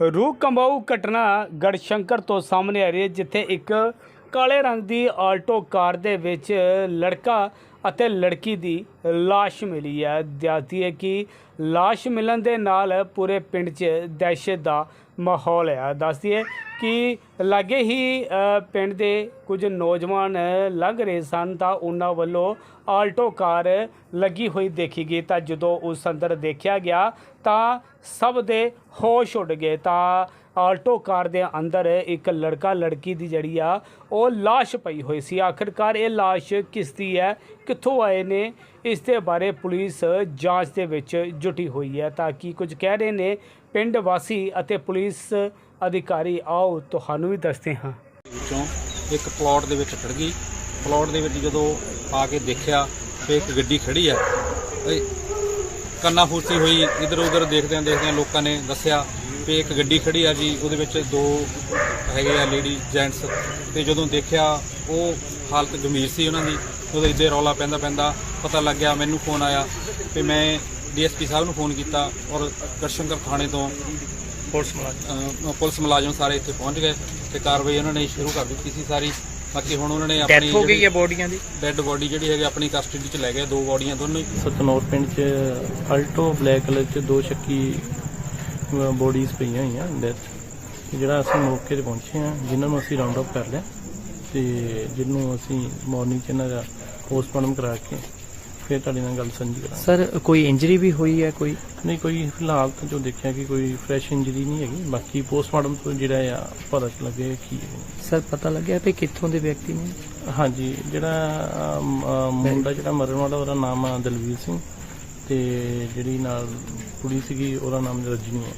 ਰੂਹ ਕੰਬਾਊ ਘਟਨਾ ਗੜਸ਼ੰਕਰ ਤੋਂ ਸਾਹਮਣੇ ਆ ਰਹੀ ਹੈ, ਜਿੱਥੇ ਇੱਕ ਕਾਲੇ ਰੰਗ ਦੀ ਆਲਟੋ ਕਾਰ ਦੇ ਵਿੱਚ ਲੜਕਾ ਅਤੇ ਲੜਕੀ ਦੀ ਲਾਸ਼ ਮਿਲੀ ਹੈ। ਦੱਸਦੀ ਹੈ ਕਿ ਲਾਸ਼ ਮਿਲਣ ਦੇ ਨਾਲ ਪੂਰੇ ਪਿੰਡ 'ਚ ਦਹਿਸ਼ਤ ਦਾ ਮਾਹੌਲ ਹੈ। ਦੱਸਦੀ ਹੈ ਕਿ ਲਾਗੇ ਹੀ ਪਿੰਡ ਦੇ ਕੁਝ ਨੌਜਵਾਨ ਲੰਘ ਰਹੇ ਸਨ ਤਾਂ ਉਹਨਾਂ ਵੱਲੋਂ ਆਲਟੋ ਕਾਰ ਲੱਗੀ ਹੋਈ ਦੇਖੀ ਗਈ। ਤਾਂ ਜਦੋਂ ਉਸ ਅੰਦਰ ਦੇਖਿਆ ਗਿਆ ਤਾਂ ਸਭ ਦੇ ਹੋਸ਼ ਉੱਡ ਗਏ। ਤਾਂ ਆਲਟੋ ਕਾਰ ਦੇ ਅੰਦਰ ਇੱਕ ਲੜਕਾ, ਲੜਕੀ ਦੀ ਜਿਹੜੀ ਆ, ਉਹ ਲਾਸ਼ ਪਈ ਹੋਈ ਸੀ। ਆਖਿਰਕਾਰ ਇਹ ਲਾਸ਼ ਕਿਸ ਦੀ ਹੈ? ਕਿੱਥੋਂ ਆਏ ਨੇ, ਇਸ ਦੇ ਬਾਰੇ ਪੁਲਿਸ ਜਾਂਚ ਦੇ ਵਿੱਚ ਜੁਟੀ ਹੋਈ ਹੈ ਤਾਂ ਕਿ ਕੁਝ ਕਹਿ ਰਹੇ ਨੇ ਪਿੰਡ ਵਾਸੀ ਅਤੇ ਪੁਲਿਸ ਅਧਿਕਾਰੀ? ਆਓ ਤੁਹਾਨੂੰ ਵੀ ਦੱਸਦੇ ਹਾਂ। ਵਿੱਚੋਂ ਇੱਕ ਪਲਾਟ ਦੇ ਵਿੱਚ ਖੜ ਗਈ। ਪਲਾਟ ਦੇ ਵਿੱਚ ਜਦੋਂ ਆ ਕੇ ਦੇਖਿਆ ਤੇ ਇੱਕ ਗੱਡੀ ਖੜੀ ਹੈ, ਤੇ ਕੰਨਾ ਫੂਸੀ ਹੋਈ। ਇਧਰ ਉਧਰ ਦੇਖਦਿਆਂ ਦੇਖਦਿਆਂ ਲੋਕਾਂ ਨੇ ਦੱਸਿਆ ਵੀ ਇੱਕ ਗੱਡੀ ਖੜੀ ਆ ਜੀ, ਉਹਦੇ ਵਿੱਚ ਦੋ ਹੈਗੇ ਆ ਲੇਡੀ ਜੈਂਟਸ। ਤੇ ਜਦੋਂ ਦੇਖਿਆ, ਉਹ ਹਾਲਤ ਗੰਭੀਰ ਸੀ ਉਹਨਾਂ ਦੀ। ਉਹਦੇ ਇੱਦੇ ਰੌਲਾ ਪੈਂਦਾ ਪੈਂਦਾ ਪਤਾ ਲੱਗਿਆ ਮੈਨੂੰ ਫੋਨ ਆਇਆ ਤੇ ਮੈਂ ਡੀਐਸਪੀ ਸਾਹਿਬ ਨੂੰ ਫੋਨ ਕੀਤਾ ਔਰ ਦਰਸ਼ਨਕਰ ਥਾਣੇ ਤੋਂ ਪੁਲਿਸ ਮੁਲਾਜ਼ਮ। ਪੁਲਿਸ ਮੁਲਾਜ਼ਮ ਸਾਰੇ ਇੱਥੇ ਪਹੁੰਚ ਗਏ ਤੇ ਕਾਰਵਾਈ ਉਹਨਾਂ ਨੇ ਸ਼ੁਰੂ ਕਰ ਦਿੱਤੀ ਸੀ ਸਾਰੀ। ਬਾਕੀ ਹੁਣ ਉਹਨਾਂ ਨੇ ਆਪਣੀ ਡੈਥ ਹੋ ਗਈ ਹੈ ਬੋਡੀਆਂ ਦੀ? ਡੈੱਡ ਬੋਡੀ ਜਿਹੜੀ ਹੈਗੀ ਆਪਣੀ ਕਸਟਡੀ 'ਚ ਲੈ ਗਏ ਦੋ ਬੋਡੀਆਂ ਦੋਨੋਂ ਹੀ। ਸਤਨੌਰ ਪਿੰਡ ਚ ਅਲਟੋ ਬਲੈਕ ਕਲਰ ਚ ਦੋ ਸ਼ੱਕੀ ਬੋਡੀਜ਼ ਪਈਆਂ ਹੋਈਆਂ ਡੈਥ ਜਿਹੜਾ ਅਸੀਂ ਮੌਕੇ ਤੇ ਪਹੁੰਚੇ ਹਾਂ ਜਿਨ੍ਹਾਂ ਨੂੰ ਅਸੀਂ ਰਾਉਂਡ ਅਪ ਕਰ ਲਿਆ ਤੇ ਜਿਹਨੂੰ ਅਸੀਂ ਮਾਰਨਿੰਗ ਚ ਇਹਨਾਂ ਦਾ ਪੋਸਟਮਾਰਟਮ ਕਰਾ ਕੇ ਫਿਰ ਤੁਹਾਡੇ ਨਾਲ ਗੱਲ ਸਾਂਝੀ ਕਰਾਂਗੇ। ਸਰ ਕੋਈ ਇੰਜਰੀ ਵੀ ਹੋਈ ਹੈ ਕੋਈ? ਨਹੀਂ ਕੋਈ ਫਿਲਹਾਲ ਤਾਂ ਜੋ ਦੇਖਿਆ ਕਿ ਕੋਈ ਫਰੈਸ਼ ਇੰਜਰੀ ਨਹੀਂ ਹੈਗੀ ਬਾਕੀ ਪੋਸਟਮਾਰਟਮ ਤੋਂ ਜਿਹੜਾ ਆ ਪਤਾ ਚ ਲੱਗੇ ਕੀ ਹੈ। ਸਰ ਪਤਾ ਲੱਗਿਆ ਵੀ ਕਿੱਥੋਂ ਦੇ ਵਿਅਕਤੀ ਨੇ? ਹਾਂਜੀ ਜਿਹੜਾ ਅਮ, ਅਮ, ਮੁੰਡਾ ਜਿਹੜਾ ਮਰਨ ਵਾਲਾ ਉਹਦਾ ਨਾਮ ਆ ਦਲਵੀਰ ਸਿੰਘ ਤੇ ਜਿਹੜੀ ਨਾਲ ਕੁੜੀ ਸੀਗੀ ਉਹਦਾ ਨਾਮ ਰਜਨੀ ਹੈ।